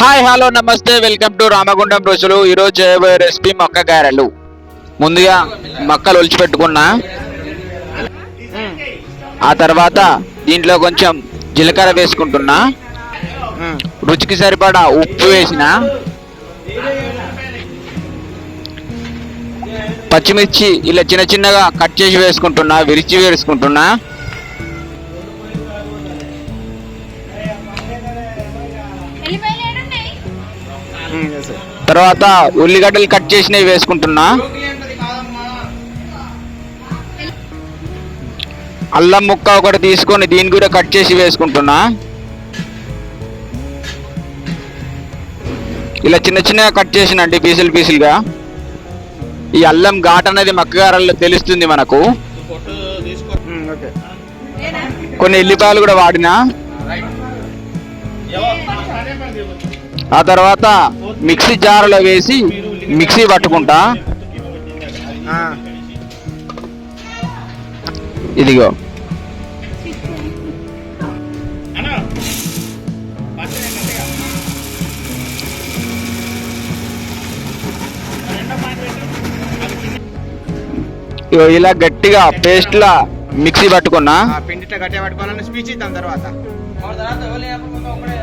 Hi hello నమస్తే welcome to Ramagundam రుచులు ఈరోజు చేయబోయే రెసిపీ మొక్క గారెలు. ముందుగా మొక్కలు ఒలిచిపెట్టుకున్నా ఆ తర్వాత దీంట్లో కొంచెం జీలకర్ర వేసుకుంటున్నా. రుచికి సరిపడా ఉప్పు వేసిన. పచ్చిమిర్చి ఇలా చిన్న చిన్నగా కట్ చేసి వేసుకుంటున్నా విరిచి వేసుకుంటున్నా. ఎల్లిపాయలు తర్వాత ఉల్లిగడ్డలు కట్ చేసినవి వేసుకుంటున్నా. అల్లం ముక్క ఒకటి తీసుకొని దీని కూడా కట్ చేసి వేసుకుంటున్నా. ఇలా చిన్న చిన్నగా కట్ చేసినండి పీసులు పీసులుగా. ఈ అల్లం ఘాట్ అనేది మక్కగారల్లో తెలుస్తుంది మనకు. కొన్ని ఎల్లిపాయలు కూడా వాడినా. ఆ తర్వాత మిక్సీ జార్లో వేసి మిక్సీ పట్టుకుంటా. ఇదిగో. ఇగో ఇలా గట్టిగా పేస్ట్ లా మిక్సీ పట్టుకున్నా. పిండిట్లో గట్టిగా పట్టుకోవాలని స్పీచ్ ఇద్దాం తర్వాత. ఇప్పుడే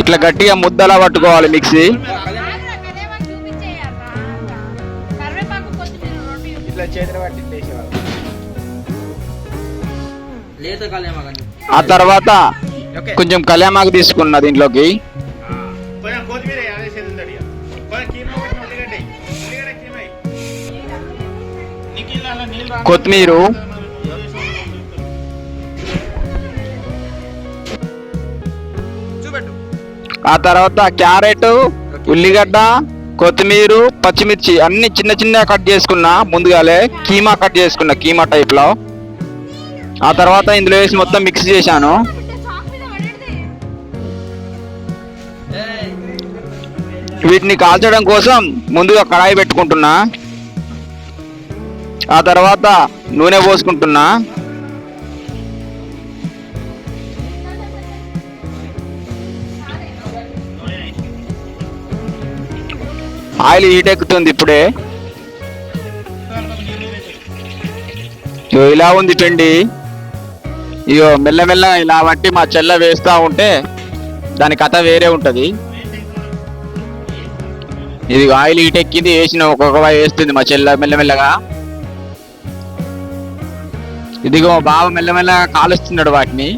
ఇట్లా గట్టిగా ముద్దలా పట్టుకోవాలి మిక్సీ. ఆ తర్వాత కొంచెం కళ్యామాకు తీసుకున్నా దీంట్లోకి. కొంచెం కొత్తిమీర. ఆ తర్వాత క్యారెట్ ఉల్లిగడ్డ కొత్తిమీర పచ్చిమిర్చి అన్ని చిన్న చిన్న కట్ చేసుకున్నా ముందుగాలే కీమా కట్ చేసుకున్నా కీమా టైప్లో ఆ తర్వాత ఇందులో వేసి మొత్తం మిక్స్ చేశాను. వీటిని కాల్చడం కోసం ముందుగా కడాయి పెట్టుకుంటున్నా. ఆ తర్వాత నూనె పోసుకుంటున్నా. ఆయిల్ హీట్ ఎక్కుతుంది ఇప్పుడే. ఇగో ఇలా ఉంది పిండి. ఇగో మెల్లమెల్ల ఇలా బట్టి మా చెల్ల వేస్తూ ఉంటే దాని కథ వేరే ఉంటుంది. ఇది ఆయిల్ హీట్ ఎక్కింది వేసిన ఒక్కొక్క వేస్తుంది మా చెల్ల మెల్లమెల్లగా ఇదిగో బాబు బావ మెల్లమెల్లగా కాలుస్తున్నాడు వాటిని.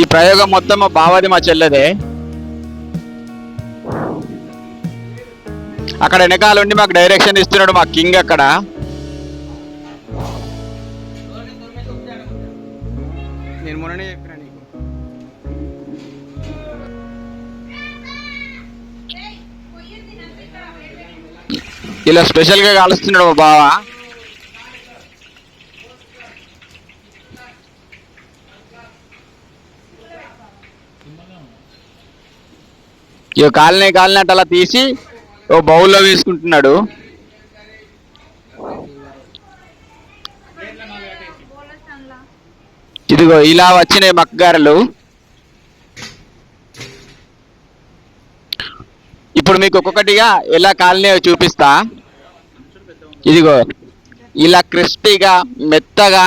ఈ ప్రయోగం మొత్తం బావది మా చెల్లెదే. అక్కడ వెనకాల ఉండి మాకు డైరెక్షన్ ఇస్తున్నాడు మా కింగ్ అక్కడ. నేను మొన్ననే చెప్పిన నీకు. ఇలా స్పెషల్గా కాలుస్తున్నాడు మా బావ. ఇక కాలనీ కాలినట్టు అలా తీసి ఓ బౌల్లో వేసుకుంటున్నాడు. ఇదిగో ఇలా వచ్చినాయి మక్కగారలు. ఇప్పుడు మీకు ఒక్కొక్కటిగా ఎలా కాలనీ చూపిస్తా. ఇదిగో ఇలా క్రిస్పీగా మెత్తగా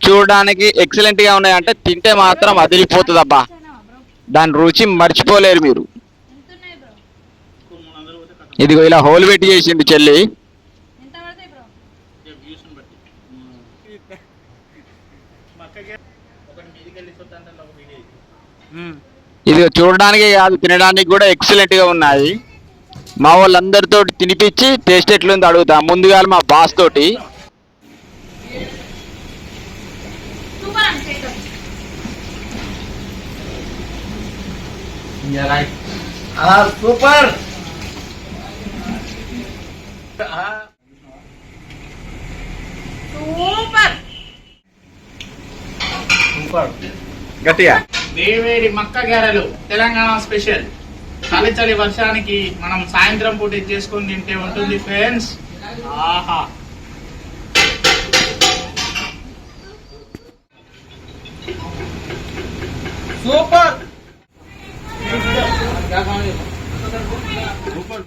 చూడడానికి ఎక్సలెంట్గా ఉన్నాయంటే తింటే మాత్రం అదిరిపోతుందబ్బా. దాని రుచి మర్చిపోలేరు మీరు. ఇదిగో ఇలా హోల్ పెట్టి చేసింది చెల్లి. ఇది చూడడానికి కాదు తినడానికి కూడా ఎక్సలెంట్గా ఉన్నాయి. మా వాళ్ళందరితో తినిపించి టేస్ట్ ఎట్లుంది అడుగుతా. ముందుగా మా బాస్ తోటి. సూపర్. సూపర్ మక్క గారెలు. తెలంగాణ స్పెషల్. చలి చలి వర్షానికి మనం సాయంత్రం పూట చేసుకొని తింటే ఉంటుంది ఫ్రెండ్స్. ఆహా. సూపర్. సూపర్.